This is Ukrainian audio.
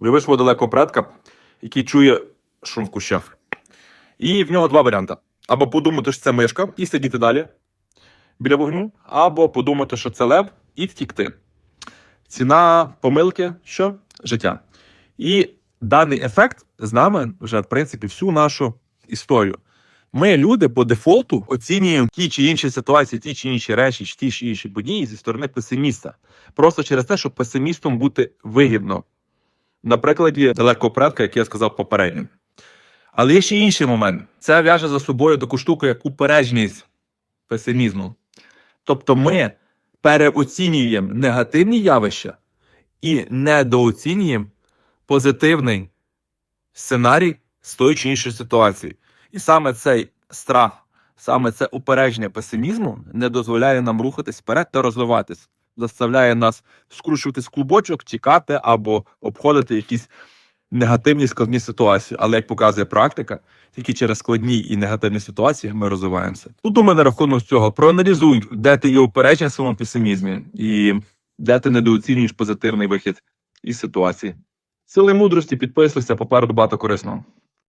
Уяви свого далекого предка, який чує шум в кущах. І в нього два варіанти: або подумати, що це мишка, і сидіти далі біля вогню, або подумати, що це лев, і втікти. Ціна помилки що? Життя. І даний ефект з нами вже, в принципі, всю нашу історію. Ми, люди, по дефолту оцінюємо ті чи інші ситуації, ті чи інші речі, ті чи інші події зі сторони песиміста. Просто через те, щоб песимістом бути вигідно. На прикладі далекого предка, як я сказав попередньо. Але є ще інший момент. Це в'яже за собою таку штуку, як упередженість песимізму. Тобто ми переоцінюємо негативні явища і недооцінюємо позитивний сценарій з тої чи іншої ситуації. І саме цей страх, саме це упередження песимізму не дозволяє нам рухатись вперед та розвиватись. Заставляє нас скручуватись в клубочок, тікати або обходити якісь негативні складні ситуації. Але як показує практика, тільки через складні і негативні ситуації ми розвиваємося. Тут думаю на рахунок цього. Проаналізуй, де ти є упередження в своєму песимізмі, і де ти недооцінюєш позитивний вихід із ситуації. Сили мудрості, підписуйся, попереду багато корисного.